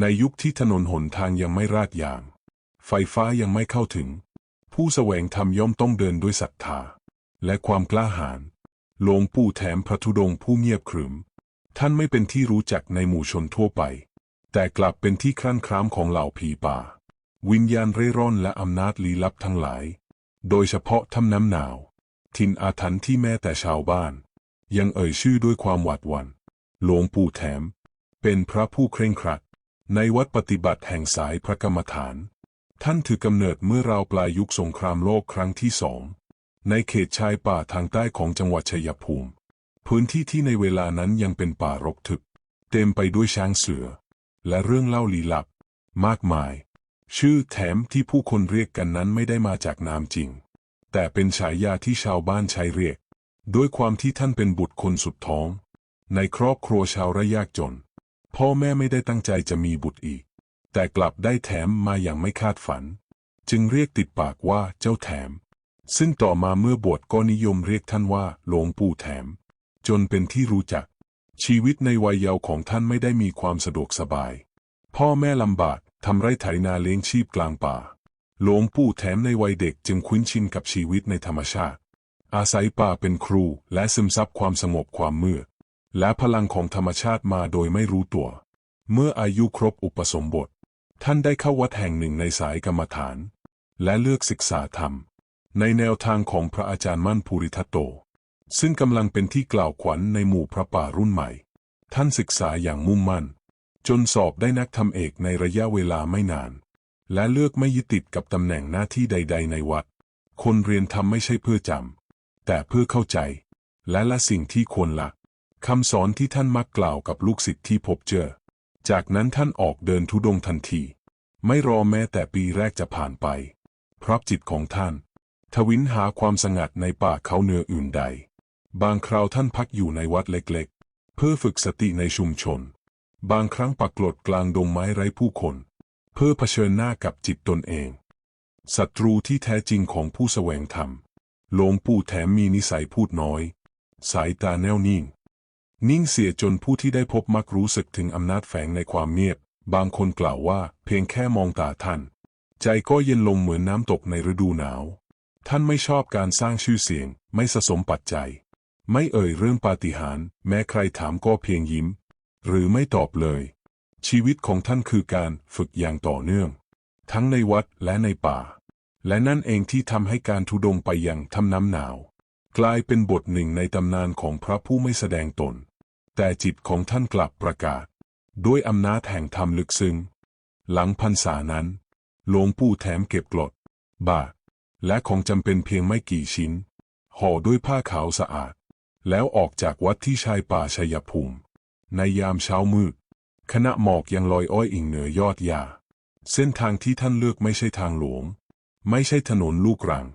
ในยุคที่ถนนหนทางยังไม่ราดยาง ไฟฟ้ายังไม่เข้าถึง ผู้แสวงธรรมย่อมต้องเดินด้วยศรัทธา และความกล้าหาญหลวงปู่แถมพระธุดงผู้เงียบขรึม ท่านไม่เป็นที่รู้จักในหมู่ชนทั่วไป แต่กลับเป็นที่ครั่นคร้ามของเหล่าผีป่า วิญญาณเร่ร่อนและอำนาจลี้ลับทั้งหลาย โดยเฉพาะถ้ำน้ำหนาว ทินอาถรรพ์ที่แม้แต่ชาวบ้าน ยังเอ่ยชื่อด้วยความหวาดหวัน่นหลวงปู่แถม เป็นพระผู้เคร่งครัด ในวัดปฏิบัติแห่งสายพระกรรมฐาน ท่านถือกำเนิดเมื่อราวปลายยุคสงครามโลกครั้งที่สอง ในเขตชายป่าทางใต้ของจังหวัดชัยภูมิ พื้นที่ที่ในเวลานั้นยังเป็นป่ารกทึบ เต็มไปด้วยช้างเสือ และเรื่องเล่าลี้ลับ มากมาย ชื่อแถมที่ผู้คนเรียกกันนั้นไม่ได้มาจากนามจริง แต่เป็นฉายาที่ชาวบ้านใช้เรียก ด้วยความที่ท่านเป็นบุตรคนสุดท้อง ในครอบครัวชาวระยากจน พ่อแม่ไม่ได้ตั้งใจจะมีบุตรอีก แต่กลับได้แถมมาอย่างไม่คาดฝัน จึงเรียกติดปากว่าเจ้าแถม ซึ่งต่อมาเมื่อบวชก็นิยมเรียกท่านว่าหลวงปู่แถม จนเป็นที่รู้จัก ชีวิตในวัยเยาว์ของท่านไม่ได้มีความสะดวกสบาย พ่อแม่ลำบากทำไร่ไถนาเลี้ยงชีพกลางป่า หลวงปู่แถมในวัยเด็กจึงคุ้นชินกับชีวิตในธรรมชาติ อาศัยป่าเป็นครูและซึมซับความสงบความมืด และพลังของธรรมชาติมาโดยไม่รู้ตัว เมื่ออายุครบอุปสมบท ท่านได้เข้าวัดแห่งหนึ่งในสายกรรมฐาน และเลือกศึกษาธรรม ในแนวทางของพระอาจารย์มั่นภูริทัตโต ซึ่งกำลังเป็นที่กล่าวขวัญในหมู่พระป่ารุ่นใหม่ ท่านศึกษาอย่างมุ่งมั่น จนสอบได้นักธรรมเอกในระยะเวลาไม่นาน และเลือกไม่ยึดติดกับตำแหน่งหน้าที่ใด ๆ ในวัด คนเรียนทำไม่ใช่เพื่อจำแต่เพื่อเข้าใจ และละสิ่งที่ควรละ คำสอนที่ท่านมักกล่าวกับลูกศิษย์ที่พบเจอ จากนั้นท่านออกเดินทุดงค์ทันที ไม่รอแม้แต่ปีแรกจะผ่านไป เพราะจิตของท่าน ทวินหาความสงัดในป่าเขาเนืออื่นใด บางคราวท่านพักอยู่ในวัดเล็กๆ เพื่อฝึกสติในชุมชน บางครั้งปักกลดกลางดงไม้ไร้ผู้คน เพื่อเผชิญหน้ากับจิตตนเองศัตรูที่แท้จริงของผู้แสวงธรรมหลวงปู่แถมมีนิสัยพูดน้อย สายตาแน่วนิ่ง นิ่งเสียจนผู้ที่ได้พบมักรู้สึกถึงอำนาจแฝงในความเงียบ บางคนกล่าวว่า เพียงแค่มองตาท่าน ใจก็เย็นลงเหมือนน้ำตกในฤดูหนาว ท่านไม่ชอบการสร้างชื่อเสียง ไม่สะสมปัจจัย ไม่เอ่ยเรื่องปาฏิหาริย์แม้ใครถามก็เพียงยิ้ม หรือไม่ตอบเลย ชีวิตของท่านคือการฝึกอย่างต่อเนื่อง ทั้งในวัดและในป่า และนั่นเองที่ทำให้การทุดงไปอย่างทำน้ำหนาว กลายเป็นบทหนึ่งในตำนานของพระผู้ไม่แสดงตน แต่จิตของท่านกลับประกาศ ด้วยอำนาจแห่งธรรมลึกซึ้ง หลังพรรษานั้น หลวงปู่แถมเก็บกรดบาท และของจำเป็นเพียงไม่กี่ชิ้น ห่อด้วยผ้าขาวสะอาด แล้วออกจากวัดที่ชายป่าชัยภูมิ ในยามเช้ามืดขณะหมอกยังลอยอ้อยอิงเหนือยอดหญ้าเส้นทางที่ท่านเลือกไม่ใช่ทางหลวง ไม่ใช่ถนนลูกรัง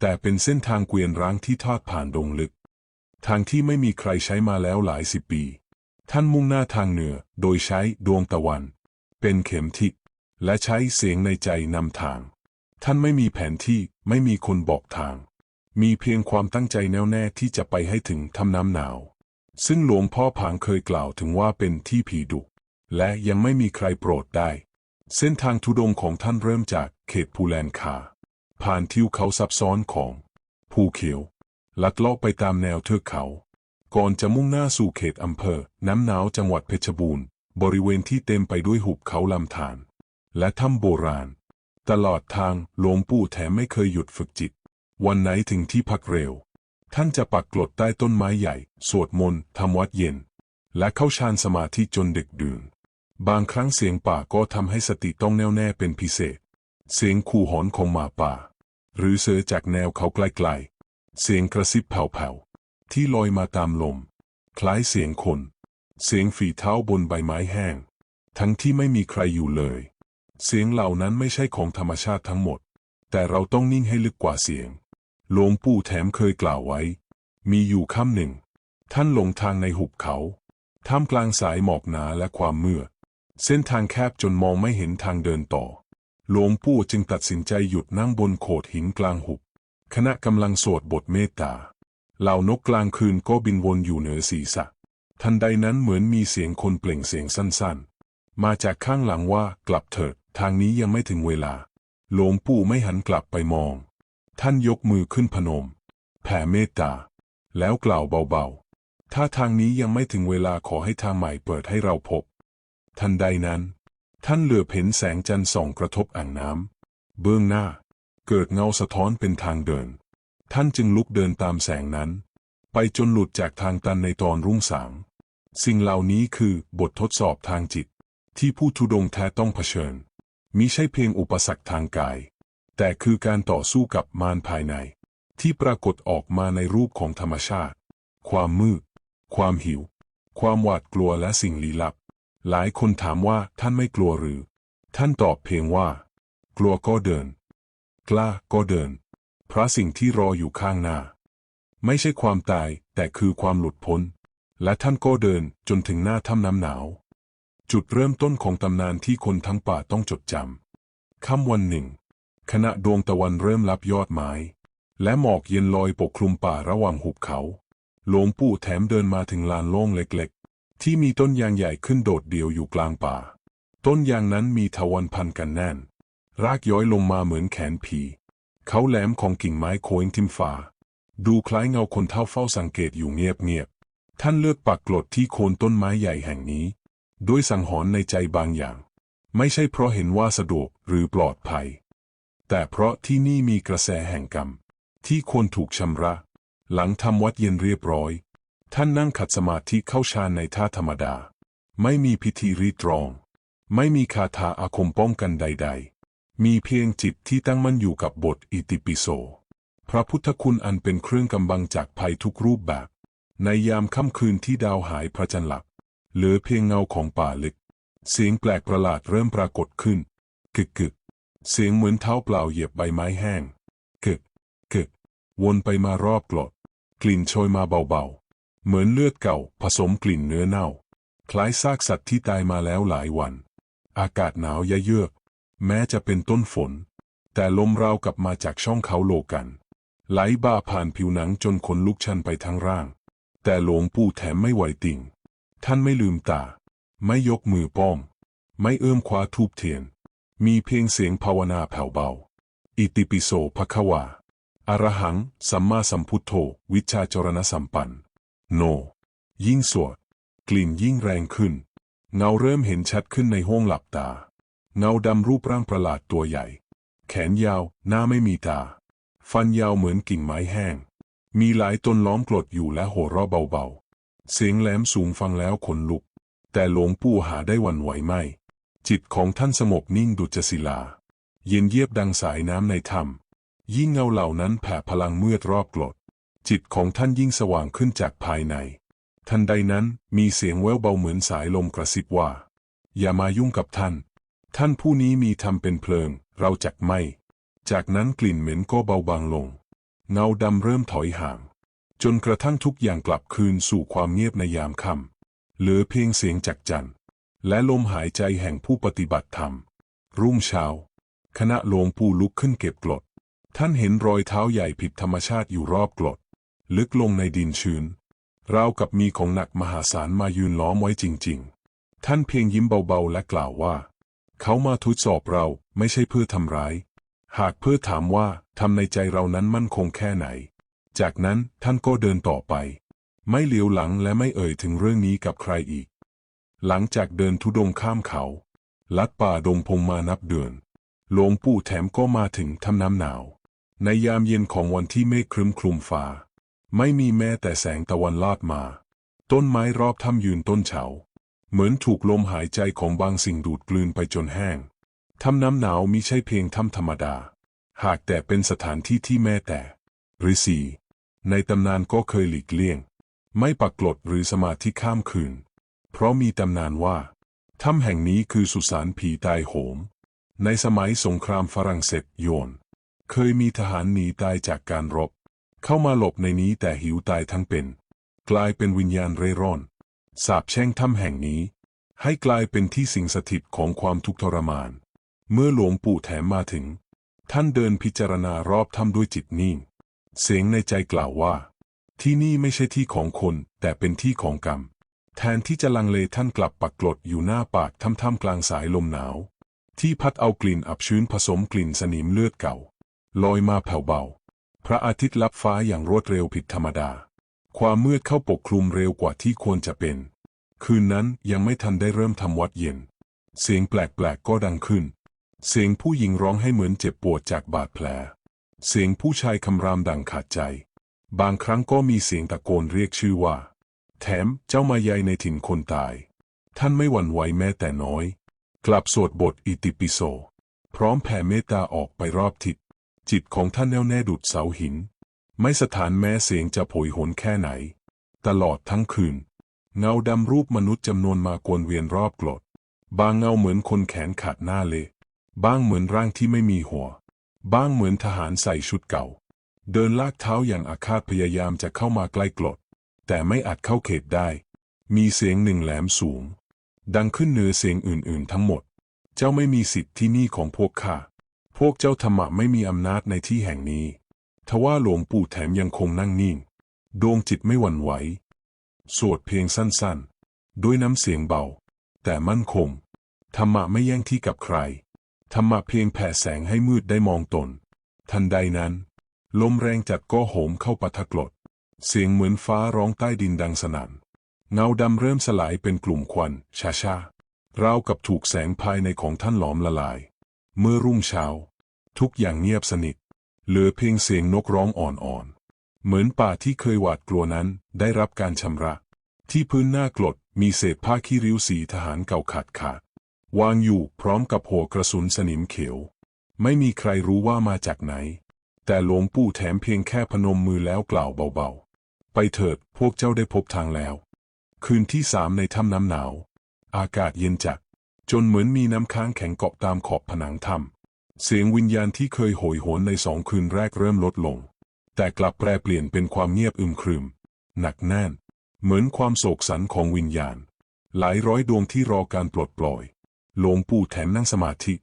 แต่เป็นเส้นทางเกวียนร้างที่ทอดผ่านดงลึก ทางที่ไม่มีใครใช้มาแล้วหลายสิบปี ท่านมุ่งหน้าทางเหนือ โดยใช้ดวงตะวัน เป็นเข็มทิศและใช้เสียงในใจนำทาง ท่านไม่มีแผนที่ไม่มีคนบอกทาง มีเพียงความตั้งใจแน่วแน่ที่จะไปให้ถึงทำน้ำหนาว ซึ่งหลวงพ่อผางเคยกล่าวถึงว่าเป็นที่ผีดุ และยังไม่มีใครโปรดได้ เส้นทางทุดงของท่านเริ่มจากเขตภูแลนคา ผ่านทิวเขาซับซ้อนของ ภูเขียว ลัดเลาะไปตามแนวเทือกเขา ก่อนจะมุ่งหน้าสู่เขตอำเภอ น้ำหนาวจังหวัดเพชรบูรณ์ บริเวณที่เต็มไปด้วยหุบเขาลำธารและถ้ำโบราณ ตลอดทางหลวงปู่แถมไม่เคยหยุดฝึกจิต วันไหนถึงที่พักเร็ว ท่านจะปักกลดใต้ต้นไม้ใหญ่ สวดมนต์ทำวัดเย็น และเข้าฌานสมาธิจนดึกดื่น บางครั้งเสียงป่าก็ทำให้สติต้องแน่วแน่เป็นพิเศษ เสียงขู่หอนของหมาป่า หรือเสือจากแนวเขาไกล เสียงกระซิบแผ่วๆ ที่ลอยมาตามลม คล้ายเสียงคน เสียงฝีเท้าบนใบไม้แห้ง ทั้งที่ไม่มีใครอยู่เลย เสียงเหล่านั้นไม่ใช่ของธรรมชาติทั้งหมด แต่เราต้องนิ่งให้ลึกกว่าเสียง หลวงปู่แถมเคยกล่าวไว้ มีอยู่ค่ำหนึ่ง ท่านหลงทางในหุบเขา ท่ามกลางสายหมอกหนาและความมืด เส้นทางแคบจนมองไม่เห็นทางเดินต่อ หลวงปู่จึงตัดสินใจหยุดนั่งบนโขดหินกลางหุบ ขณะกำลังสวดบทเมตตา เหล่านกกลางคืนก็บินวนอยู่เหนือศีรษะ ทันใดนั้นเหมือนมีเสียงคนเปล่งเสียงสั้นๆ มาจากข้างหลังว่ากลับเถิด ทางนี้ยังไม่ถึงเวลา หลวงปู่ไม่หันกลับไปมอง ท่านยกมือขึ้นพนม แผ่เมตตา แล้วกล่าวเบาๆ ถ้าทางนี้ยังไม่ถึงเวลาขอให้ทางใหม่เปิดให้เราพบ ทันใดนั้น ท่านเหลือเห็นแสงจันทร์ส่องกระทบอ่างน้ำเบื้องหน้า เกิดเงาสะท้อนเป็นทางเดิน ท่านจึงลุกเดินตามแสงนั้น ไปจนหลุดจากทางตันในตอนรุ่งสาง สิ่งเหล่านี้คือบททดสอบทางจิต ที่ผู้ทุดงแท้ต้องเผชิญ มิใช่เพียงอุปสรรคทางกาย แต่คือการต่อสู้กับมารภายใน ที่ปรากฏออกมาในรูปของธรรมชาติ ความมืด ความหิว ความหวาดกลัวและสิ่งลี้ลับ หลายคนถามว่าท่านไม่กลัวหรือ ท่านตอบเพียงว่า กลัวก็เดิน กล้าก็เดิน เพราะสิ่งที่รออยู่ข้างหน้า ไม่ใช่ความตายแต่คือความหลุดพ้น และท่านก็เดินจนถึงหน้าถ้ำน้ำหนาว จุดเริ่มต้นของตำนานที่คนทั้งป่าต้องจดจำค่ำวันหนึ่ง ขณะดวงตะวันเริ่มลับยอดไม้ และหมอกเย็นลอยปกคลุมป่าระหว่างหุบเขา หลวงปู่แถมเดินมาถึงลานโล่งเล็กๆ ที่มีต้นยางใหญ่ขึ้นโดดเดี่ยวอยู่กลางป่า ต้นยางนั้นมีทวันพันกันแน่น รากย้อยลงมาเหมือนแขนผีเขาแหลมของกิ่งไม้โค้งทิมฟ้า ดูคล้ายเงาคนเท่าเฝ้าสังเกตอยู่เงียบๆ ท่านเลือกปักกลดที่โคนต้นไม้ใหญ่แห่งนี้ ด้วยสังหรณ์ในใจบางอย่าง ไม่ใช่เพราะเห็นว่าสะดวกหรือปลอดภัย แต่เพราะที่นี่มีกระแสแห่งกรรม ที่ควรถูกชำระ หลังทำวัดเย็นเรียบร้อย ท่านนั่งขัดสมาธิเข้าฌานในท่าธรรมดา ไม่มีพิธีรีตรอง ไม่มีคาถาอาคมป้องกันใด ๆ มีเพียงจิตที่ตั้งมั่นอยู่กับบทอิติปิโส พระพุทธคุณอันเป็นเครื่องกำบังจากภัยทุกรูปแบบ ในยามค่ำคืนที่ดาวหายพระจันทร์หลับเหลือเพียงเงาของป่าลึก เสียงแปลกประหลาดเริ่มปรากฏขึ้น กึกกึก เสียงเหมือนเท้าเปล่าเหยียบใบไม้แห้ง กึกกึก วนไปมารอบกลดกลิ่นโชยมาเบาๆ เหมือนเลือดเก่าผสมกลิ่นเนื้อเน่า คล้ายซากสัตว์ที่ตายมาแล้วหลายวัน อากาศหนาวยะเยือก แม้จะเป็นต้นฝน แต่ลมราวกลับมาจากช่องเขาโลกัน ไหลบ่าผ่านผิวหนังจนขนลุกชันไปทั้งร่าง แต่หลวงปู่แถมไม่ไหวติ่ง ท่านไม่ลืมตา ไม่ยกมือป้อง ไม่เอื้อมคว้าทูบเทียน มีเพียงเสียงภาวนาแผ่วเบา อิติปิโสภควาอรหัง สัมมาสัมพุทโธ วิชาจรณสัมปัน โน ยิ่งสวด กลิ่นยิ่งแรงขึ้น เงาเริ่มเห็นชัดขึ้นในห้องหลับตา เงาดำรูปร่างประหลาดตัวใหญ่ แขนยาว หน้าไม่มีตา ฟันยาวเหมือนกิ่งไม้แห้ง มีหลายตนล้อมกลดอยู่และโห่ร้อเบาๆ เสียงแหลมสูงฟังแล้วขนลุก แต่หลวงปู่หาได้วันไหวไม่ จิตของท่านสงบนิ่งดุจศิลา เย็นเยียบดังสายน้ำในถ้ำยิ่งเงาเหล่านั้นแผ่พลังมืดรอบกลดจิตของท่านยิ่งสว่างขึ้นจากภายใน ทันใดนั้นมีเสียงแววเบาเหมือนสายลมกระซิบว่า อย่ามายุ่งกับท่าน ท่านผู้นี้มีธรรมเป็นเพลิง เราจักไม่จากนั้นกลิ่นเหม็นก็เบาบางลง เงาดำเริ่มถอยห่าง จนกระทั่งทุกอย่างกลับคืนสู่ความเงียบในยามค่ำเหลือเพียงเสียงจักจันและลมหายใจแห่งผู้ปฏิบัติธรรม รุ่งเช้า คณะหลวงปู่ลุกขึ้นเก็บกลด ท่านเห็นรอยเท้าใหญ่ผิดธรรมชาติอยู่รอบกลด ลึกลงในดินชื้นราวกับมีของหนักมหาศาลมายืนล้อมไว้จริง ๆ ท่านเพียงยิ้มเบาๆและกล่าวว่า เขามาทดสอบเราไม่ใช่เพื่อทำร้าย หากเพื่อถามว่าทำในใจเรานั้นมั่นคงแค่ไหน จากนั้นท่านก็เดินต่อไป ไม่เหลียวหลังและไม่เอ่ยถึงเรื่องนี้กับใครอีก หลังจากเดินทุดงข้ามเขา ลัดป่าดงพงมานับเดือน หลวงปู่แถมก็มาถึงทำน้ำหนาว ในยามเย็นของวันที่เมฆครึ้มคลุมฟ้า ไม่มีแม้แต่แสงตะวันลอดมา ต้นไม้รอบถ้ำยืนต้นเฉา เหมือนถูกลมหายใจของบางสิ่งดูดกลืนไปจนแห้งถ้ำน้ำหนาวมิใช่เพียงถ้ำธรรมดา หากแต่เป็นสถานที่ที่แม่แต่ฤาษีในตำนานก็เคยหลีกเลี่ยง ไม่ปักกลดหรือสมาธิข้ามคืน เพราะมีตำนานว่าถ้ำแห่งนี้คือสุสานผีตายโหงในสมัยสงครามฝรั่งเศสโยน เคยมีทหารหนีตายจากการรบ เข้ามาหลบในนี้แต่หิวตายทั้งเป็น กลายเป็นวิญญาณเร่ร่อน สาบแช่งถ้ำแห่งนี้ ให้กลายเป็นที่สิงสถิตของความทุกข์ทรมาน เมื่อหลวงปู่แถมมาถึง ท่านเดินพิจารณารอบถ้ำด้วยจิตนิ่ง เสียงในใจกล่าวว่า ที่นี่ไม่ใช่ที่ของคน แต่เป็นที่ของกรรม แทนที่จะลังเลท่านกลับปักกลดอยู่หน้าปากท่ำๆกลางสายลมหนาว ที่พัดเอากลิ่นอับชื้นผสมกลิ่นสนิมเลือดเก่าลอยมาแผ่วเบา พระอาทิตย์ลับฟ้าอย่างรวดเร็วผิดธรรมดา ความมืดเข้าปกคลุมเร็วกว่าที่ควรจะเป็น คืนนั้นยังไม่ทันได้เริ่มทำวัดเย็น เสียงแปลกๆก็ดังขึ้น เสียงผู้หญิงร้องให้เหมือนเจ็บปวดจากบาดแผล เสียงผู้ชายคำรามดังขาดใจ บางครั้งก็มีเสียงตะโกนเรียกชื่อว่า แถมเจ้ามายายในถิ่นคนตาย ท่านไม่หวั่นไหวแม้แต่น้อย กลับสวดบทอิติปิโส พร้อมแผ่เมตตาออกไปรอบทิศจิตของท่านแน่วแน่ดุดเสาหิน ไม่สถานแม้เสียงจะโผยโหนแค่ไหน ตลอดทั้งคืน เงาดำรูปมนุษย์จำนวนมากวนเวียนรอบกรดบางเงาเหมือนคนแขนขาดหน้าเละบ้างเหมือนร่างที่ไม่มีหัว บ้างเหมือนทหารใส่ชุดเก่า เดินลากเท้าอย่างอาฆาตพยายามจะเข้ามาใกล้กรดแต่ไม่อาจเข้าเขตได้ มีเสียงหนึ่งแหลมสูง ดังขึ้นเหนือเสียงอื่นๆ ทั้งหมด เจ้าไม่มีสิทธิ์ที่นี่ของพวกข้า พวกเจ้าธรรมะไม่มีอำนาจในที่แห่งนี้ ทว่าหลวงปู่แถมยังคงนั่งนิ่ง ดวงจิตไม่หวั่นไหว สวดเพียงสั้นๆ ด้วยน้ำเสียงเบา แต่มั่นคง ธรรมะไม่แย่งที่กับใคร ธรรมะเพียงแผ่แสงให้มืดได้มองตน ทันใดนั้น ลมแรงจัดก็โหมเข้าปะทะกรดเสียงเหมือนฟ้าร้องใต้ดินดังสนั่น เงาดำเริ่มสลายเป็นกลุ่มควันช้าๆราวกับถูกแสงภายในของท่านหลอมละลาย เมื่อรุ่งเช้า ทุกอย่างเงียบสนิท เหลือเพียงเสียงนกร้องอ่อนๆ เหมือนป่าที่เคยหวาดกลัวนั้นได้รับการชำระ ที่พื้นหน้ากรดมีเศษผ้าขี้ริ้วสีทหารเก่าขาดขาดวางอยู่พร้อมกับหัวกระสุนสนิมเขียว ไม่มีใครรู้ว่ามาจากไหน แต่หลวงปู่แถมเพียงแค่พนมมือแล้วกล่าวเบาๆ ไปเถิดพวกเจ้าได้พบทางแล้ว คืนที่สามในถ้ำน้ำหนาว อากาศเย็นจัดจนเหมือนมีน้ำค้างแข็งเกาะตามขอบผนังถ้ำ เสียงวิญญาณที่เคยโหยหวนในสองคืนแรกเริ่มลดลง แต่กลับแปรเปลี่ยนเป็นความเงียบอึมครึม หนักแน่น เหมือนความโศกสันของวิญญาณ หลายร้อยดวงที่รอการปลดปล่อย หลวงปู่แถมนั่งสมาธิ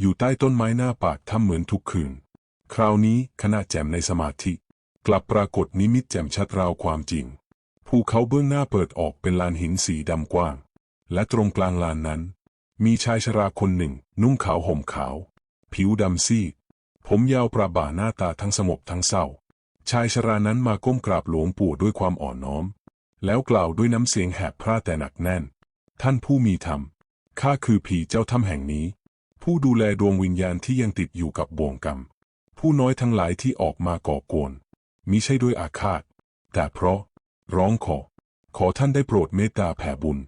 อยู่ใต้ต้นไม้หน้าปากถ้ำเหมือนทุกคืน คราวนี้ขณะแจ่มในสมาธิ กลับปรากฏนิมิตแจ่มชัดราวความจริง ภูเขาเบื้องหน้าเปิดออกเป็นลานหินสีดำกว้าง และตรงกลางลานนั้น มีชายชราคนหนึ่ง นุ่งขาวห่มขาว ผิวดำซีดผมยาวประบ่าหน้าตาทั้งสงบทั้งเศร้า ชายชรานั้นมาก้มกราบหลวงปู่ด้วยความอ่อนน้อม แล้วกล่าวด้วยน้ำเสียงแหบพร่าแต่หนักแน่น ท่านผู้มีธรรม ข้าคือผีเจ้าถ้ำแห่งนี้ ผู้ดูแลดวงวิญญาณที่ยังติดอยู่กับบ่วงกรรม ผู้น้อยทั้งหลายที่ออกมาก่อกวนมิใช่ด้วยอาฆาต แต่เพราะ ร้องขอ ขอท่านได้โปรดเมตตาแผ่บุญ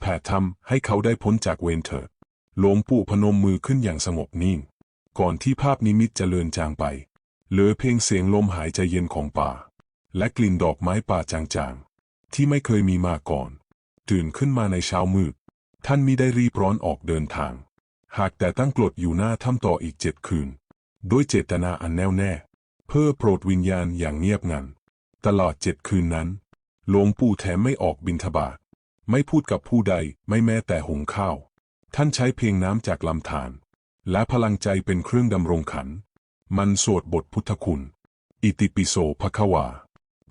แผ่ธรรมให้เขาได้พ้นจากเวรเถิดหลวงปู่พนมมือขึ้นอย่างสงบนิ่ง ก่อนที่ภาพนิมิตจะเลือนจางไป เหลือเพียงเสียงลมหายใจเย็นของป่า และกลิ่นดอกไม้ป่าจางๆ ที่ไม่เคยมีมาก่อน ตื่นขึ้นมาในเช้ามืด ท่านมิได้รีบร้อนออกเดินทาง หากแต่ตั้งกรดอยู่หน้าถ้ำต่ออีกเจ็ดคืน ด้วยเจตนาอันแน่วแน่ เพื่อโปรดวิญญาณอย่างเงียบงัน ตลอดเจ็ดคืนนั้น หลวงปู่แถมไม่ออกบิณฑบาตไม่พูดกับผู้ใดไม่แม้แต่หุงข้าว ท่านใช้เพียงน้ำจากลำธาร และพลังใจเป็นเครื่องดำรงขัน มันสวดบทพุทธคุณ อิติปิโสภควา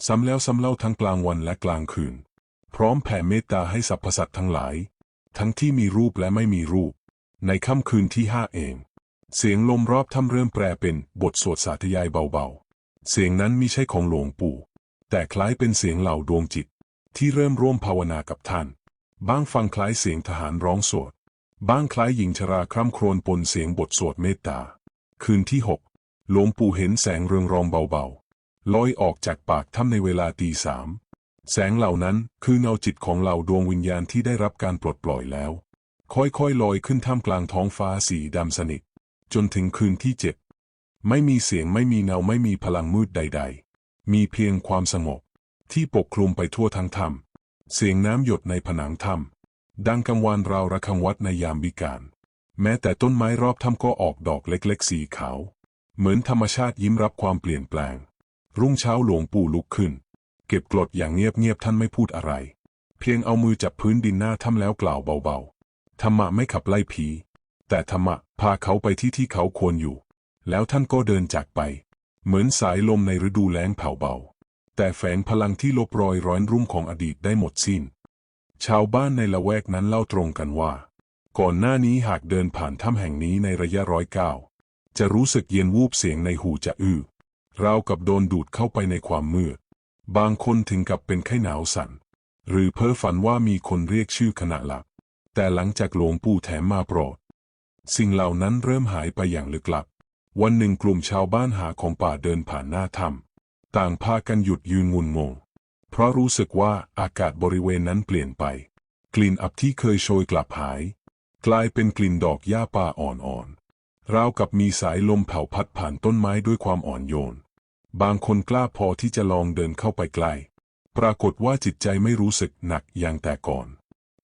ซ้ำแล้วซ้ำเล่าทั้งกลางวันและกลางคืน พร้อมแผ่เมตตาให้สรรพสัตว์ทั้งหลาย ทั้งที่มีรูปและไม่มีรูป ในค่ำคืนที่ห้าเอง เสียงลมรอบถ้ำเริ่มแปลเป็นบทสวดสาธยายเบาๆ เสียงนั้นมิใช่ของหลวงปู่ แต่คล้ายเป็นเสียงเหล่าดวงจิต ที่เริ่มร่วมภาวนากับท่าน บ้างฟังคล้ายเสียงทหารร้องสวด บ้างคล้ายหญิงชราคร่ำครวญปนเสียงบทสวดเมตตา คืนที่หกหลวงปู่เห็นแสงเรืองรองเบาๆลอยออกจากปากถ้ำในเวลาตีสามแสงเหล่านั้นคือเงาจิตของเหล่าดวงวิญญาณที่ได้รับการปลดปล่อยแล้ว ค่อยๆลอยขึ้นท่ามกลางท้องฟ้าสีดำสนิท จนถึงคืนที่เจ็ดไม่มีเสียงไม่มีเงาไม่มีพลังมืดใด ๆ มีเพียงความสงบที่ปกคลุมไปทั่วทั้งถ้ำเสียงน้ำหยดในผนังถ้ำ ดังกังวานราวระฆังวัดในยามวิกาล แม้แต่ต้นไม้รอบถ้ำก็ออกดอกเล็กๆสีขาว เหมือนธรรมชาติยิ้มรับความเปลี่ยนแปลง รุ่งเช้าหลวงปู่ลุกขึ้น เก็บกรดอย่างเงียบๆท่านไม่พูดอะไร เพียงเอามือจับพื้นดินหน้าถ้ำแล้วกล่าวเบาๆ ธรรมะไม่ขับไล่ผี แต่ธรรมะพาเขาไปที่ที่เขาควรอยู่ แล้วท่านก็เดินจากไป เหมือนสายลมในฤดูแล้งเผาเบา แต่แฝงพลังที่ลบรอยร้อนรุ่มของอดีตได้หมดสิ้น ชาวบ้านในละแวกนั้นเล่าตรงกันว่า ก่อนหน้านี้หากเดินผ่านถ้ำแห่งนี้ในระยะร้อยก้าวจะรู้สึกเย็นวูบเสียงในหูจะอื้อราวกับโดนดูดเข้าไปในความมืด บางคนถึงกับเป็นไข้หนาวสั่น หรือเพ้อฝันว่ามีคนเรียกชื่อขณะหลับแต่หลังจากหลวงปู่แถมมาโปรด สิ่งเหล่านั้นเริ่มหายไปอย่างลึกลับ วันหนึ่งกลุ่มชาวบ้านหาของป่าเดินผ่านหน้าถ้ำต่างพากันหยุดยืนงุนงง เพราะรู้สึกว่าอากาศบริเวณนั้นเปลี่ยนไป กลิ่นอับที่เคยโชยกลับหาย กลายเป็นกลิ่นดอกหญ้าป่าอ่อนๆราวกับมีสายลมเผาพัดผ่านต้นไม้ด้วยความอ่อนโยน บางคนกล้าพอที่จะลองเดินเข้าไปใกล้ ปรากฏว่าจิตใจไม่รู้สึกหนักอย่างแต่ก่อน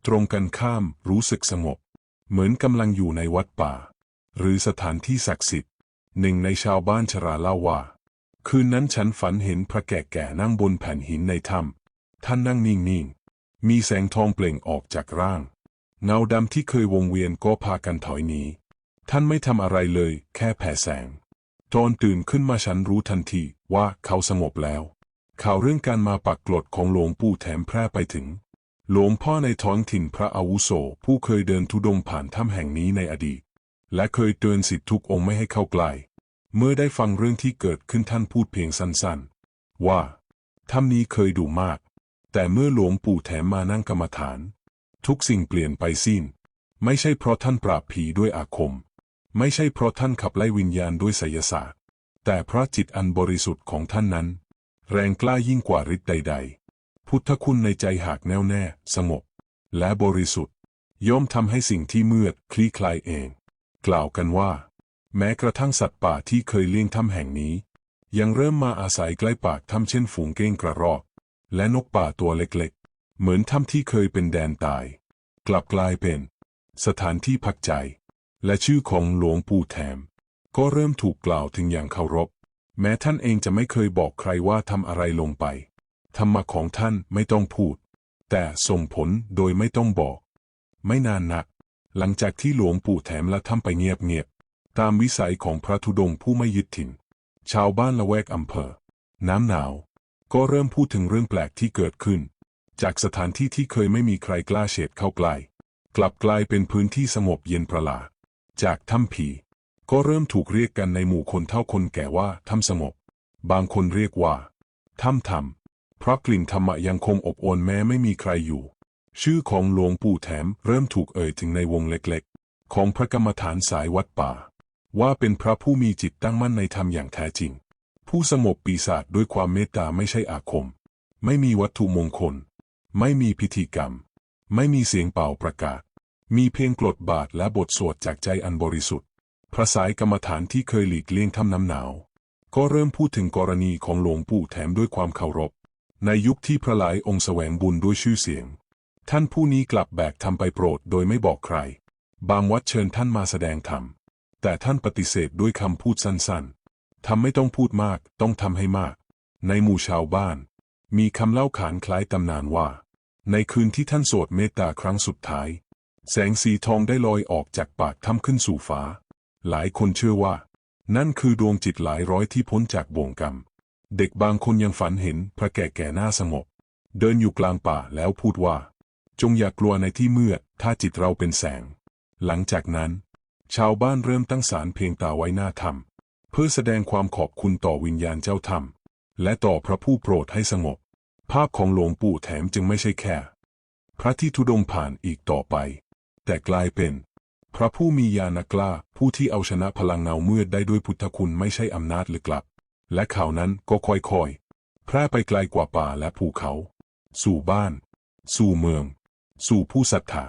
ตรงกันข้ามรู้สึกสงบ เหมือนกำลังอยู่ในวัดป่า หรือสถานที่ศักดิ์สิทธิ์ หนึ่งในชาวบ้านชราเล่าว่า คืนนั้นฉันฝันเห็นพระแก่ๆนั่งบนแผ่นหินในถ้ำท่านนั่งนิ่งๆ มีแสงทองเปล่งออกจากร่าง เงาดำที่เคยวงเวียนก็พากันถอยหนี ท่านไม่ทำอะไรเลย แค่แผ่แสงตอนตื่นขึ้นมาฉันรู้ทันทีว่าเขาสงบแล้ว ข่าวเรื่องการมาปักกลดของหลวงปู่แถมแพร่ไปถึง หลวงพ่อในท้องถิ่นพระอาวุโสผู้เคยเดินทุดงค์ผ่านถ้ำแห่งนี้ในอดีต และเคยเตือนสิทธิทุกองค์ไม่ให้เข้าใกล้ เมื่อได้ฟังเรื่องที่เกิดขึ้นท่านพูดเพียงสั้นๆ ว่าถ้ำนี้เคยดุมาก แต่เมื่อหลวงปู่แถมมานั่งกรรมฐาน ทุกสิ่งเปลี่ยนไปสิ้น ไม่ใช่เพราะท่านปราบผีด้วยอาคม ไม่ใช่เพราะท่านขับไล่วิญญาณด้วยไสยศาสตร์ แต่พระจิตอันบริสุทธิ์ของท่านนั้น แรงกล้ายิ่งกว่าฤทธิ์ใด ๆ พุทธคุณในใจหากแน่วแน่ สงบ และบริสุทธิ์ ย่อมทำให้สิ่งที่มืดคลี่คลายเอง กล่าวกันว่า แม้กระทั่งสัตว์ป่าที่เคยเลี้ยงถ้ำแห่งนี้ ยังเริ่มมาอาศัยใกล้ปากถ้ำเช่นฝูงเก้งกระรอก และนกป่าตัวเล็กๆ เหมือนถ้ำที่เคยเป็นแดนตาย กลับกลายเป็น สถานที่พักใจ และชื่อของหลวงปู่แถม ก็เริ่มถูกกล่าวถึงอย่างเคารพ แม้ท่านเองจะไม่เคยบอกใครว่าทำอะไรลงไปธรรมะของท่านไม่ต้องพูด แต่ส่งผลโดยไม่ต้องบอก ไม่นานนัก หลังจากที่หลวงปู่แถมและท่านไปเงียบ ตามวิสัยของพระธุดงค์ผู้ไม่ยึดถิ่น ชาวบ้านละแวกอำเภอ น้ำหนาว ก็เริ่มพูดถึงเรื่องแปลกที่เกิดขึ้น จากสถานที่ที่เคยไม่มีใครกล้าเฉดเข้าใกล้กลับกลายเป็นพื้นที่สงบเย็นประหลาด จากถ้ำผี ก็เริ่มถูกเรียกกันในหมู่คนเท่าคนแก่ว่าถ้ำสงบบางคนเรียกว่าถ้ำธรรม เพราะกลิ่นธรรมะยังคงอบอวลแม้ไม่มีใครอยู่ ชื่อของหลวงปู่แถมเริ่มถูกเอ่ยถึงในวงเล็กๆ ของพระกรรมฐานสายวัดป่า ว่าเป็นพระผู้มีจิตตั้งมั่นในธรรมอย่างแท้จริง ผู้สงบปีศาจด้วยความเมตตาไม่ใช่อาคม ไม่มีวัตถุมงคล ไม่มีพิธีกรรม ไม่มีเสียงเป่าประกาศ มีเพียงกรดบาทและบทสวดจากใจอันบริสุทธิ์ พระสายกรรมฐานที่เคยหลีกเลี่ยงถ้ำน้ำหนาว ก็เริ่มพูดถึงกรณีของหลวงปู่แถมด้วยความเคารพ ในยุคที่พระหลายองค์แสวงบุญด้วยชื่อเสียง ท่านผู้นี้กลับแบกทำไปโปรดโดยไม่บอกใคร บางวัดเชิญท่านมาแสดงธรรม แต่ท่านปฏิเสธด้วยคำพูดสั้นๆ ทำไม่ต้องพูดมาก ต้องทำให้มาก ในหมู่ชาวบ้าน มีคำเล่าขานคล้ายตำนานว่า ในคืนที่ท่านโสดเมตตาครั้งสุดท้าย แสงสีทองได้ลอยออกจากปากถ้ำขึ้นสู่ฟ้า หลายคนเชื่อว่า นั่นคือดวงจิตหลายร้อยที่พ้นจากบ่วงกรรม เด็กบางคนยังฝันเห็นพระแก่แก่หน้าสงบ เดินอยู่กลางป่าแล้วพูดว่า จงอย่ากลัวในที่มืด ถ้าจิตเราเป็นแสง หลังจากนั้น ชาวบ้านเริ่มตั้งศาลเพียงตาไว้หน้าถ้ำเพื่อแสดงความขอบคุณต่อวิญญาณเจ้าถ้ำและต่อพระผู้โปรดให้สงบ ภาพของหลวงปู่แถมจึงไม่ใช่แค่ พระที่ทุดงผ่านอีกต่อไป แต่กลายเป็น พระผู้มีญาณกล้าผู้ที่เอาชนะพลังเงามืดได้ด้วยพุทธคุณไม่ใช่อำนาจลึกลับ และข่าวนั้นก็ค่อยๆแพร่ไปไกลกว่าป่าและภูเขา สู่บ้าน สู่เมือง สู่ผู้ศรัทธา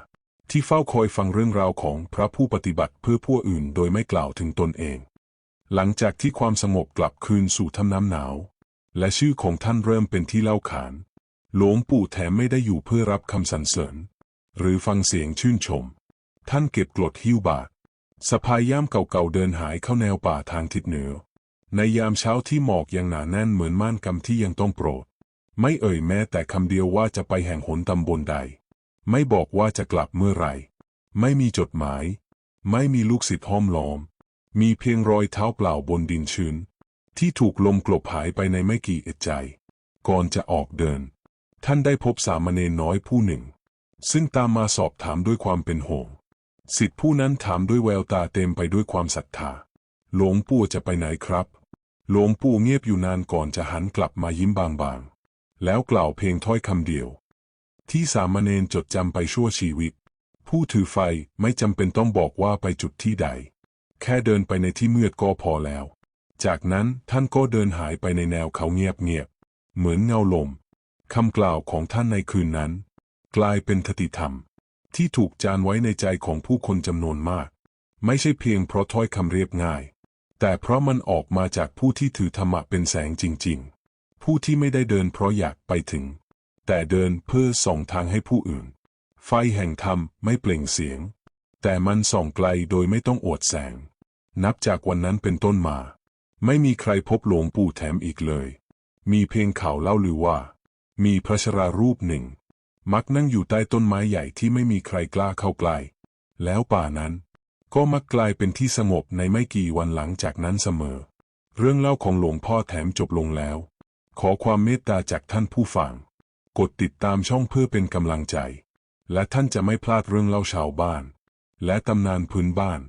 ที่เฝ้าคอยฟังเรื่องราวของพระผู้ปฏิบัติเพื่อผู้อื่นโดยไม่กล่าวถึงตนเอง หลังจากที่ความสงบกลับคืนสู่ถ้ำน้ำหนาว และชื่อของท่านเริ่มเป็นที่เล่าขาน หลวงปู่แถมไม่ได้อยู่เพื่อรับคำสรรเสริญ หรือฟังเสียงชื่นชม ท่านเก็บกรดหิ้วบาทสะพายย่ามเก่าๆเดินหายเข้าแนวป่าทางทิศเหนือ ในยามเช้าที่หมอกยังหนาแน่นเหมือนม่านกำที่ยังต้องโปรด ไม่เอ่ยแม้แต่คำเดียวว่าจะไปแห่งหนตำบลใด ไม่บอกว่าจะกลับเมื่อไหร่ ไม่มีจดหมาย ไม่มีลูกศิษย์ห้อมล้อม มีเพียงรอยเท้าเปล่าบนดินชื้น ที่ถูกลมกลบหายไปในไม่กี่เอ็ดใจ ก่อนจะออกเดิน ท่านได้พบสามเณรน้อยผู้หนึ่ง ซึ่งตามมาสอบถามด้วยความเป็นห่วงสิทธิผู้นั้นถามด้วยแววตาเต็มไปด้วยความศรัทธา หลวงปู่จะไปไหนครับ หลวงปู่เงียบอยู่นานก่อนจะหันกลับมายิ้มบางๆ แล้วกล่าวเพียงถ้อยคำเดียว ที่สามเณรจดจำไปชั่วชีวิต ผู้ถือไฟไม่จำเป็นต้องบอกว่าไปจุดที่ใด แค่เดินไปในที่มืดก็พอแล้ว จากนั้นท่านก็เดินหายไปในแนวเขาเงียบๆเหมือนเงาลมคำกล่าวของท่านในคืนนั้น กลายเป็นคติธรรม ที่ถูกจานไว้ในใจของผู้คนจำนวนมาก ไม่ใช่เพียงเพราะถ้อยคำเรียบง่าย แต่เพราะมันออกมาจากผู้ที่ถือธรรมะเป็นแสงจริง ๆ ผู้ที่ไม่ได้เดินเพราะอยากไปถึง แต่เดินเพื่อส่องทางให้ผู้อื่น ไฟแห่งธรรมไม่เปล่งเสียง แต่มันส่องไกลโดยไม่ต้องอวดแสง นับจากวันนั้นเป็นต้นมา ไม่มีใครพบหลวงปู่แถมอีกเลย มีเพียงข่าวเล่าลือว่า มีพระชรารูปหนึ่ง มักนั่งอยู่ใต้ต้นไม้ใหญ่ที่ไม่มีใครกล้าเข้าใกล้แล้วป่านั้นก็มักกลายเป็นที่สงบในไม่กี่วันหลังจากนั้นเสมอ เรื่องเล่าของหลวงพ่อแถมจบลงแล้ว ขอความเมตตาจากท่านผู้ฟัง กดติดตามช่องเพื่อเป็นกำลังใจ และท่านจะไม่พลาดเรื่องเล่าชาวบ้าน และตำนานพื้นบ้าน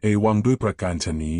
เอวังด้วยประการชนี้